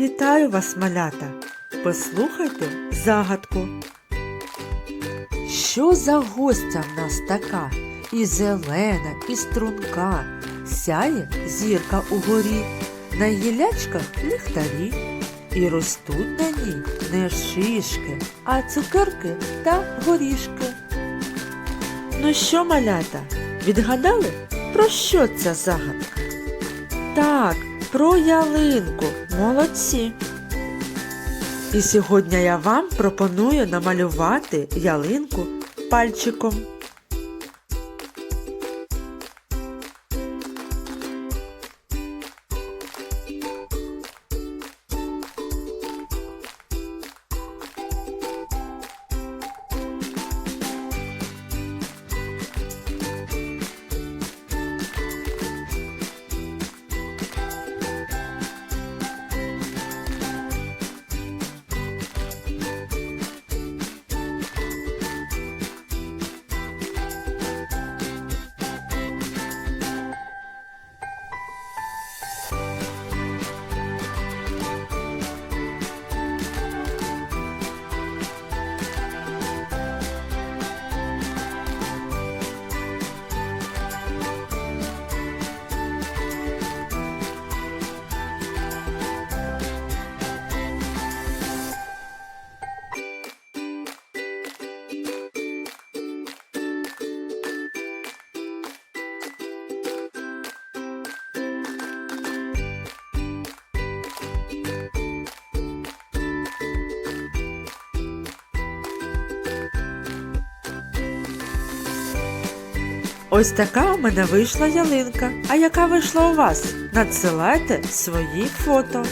Вітаю вас, малята! Послухайте загадку. Що за гостя в нас така? І зелена, і струнка, сяє зірка угорі, на гілячках ліхтарі, і ростуть на ній не шишки, а цукерки та горішки. Ну що, малята, відгадали, про що ця загадка? Так, про ялинку. Молодці. І сьогодні я вам пропоную намалювати ялинку пальчиком. Ось така у мене вийшла ялинка. А яка вийшла у вас? Надсилайте свої фото.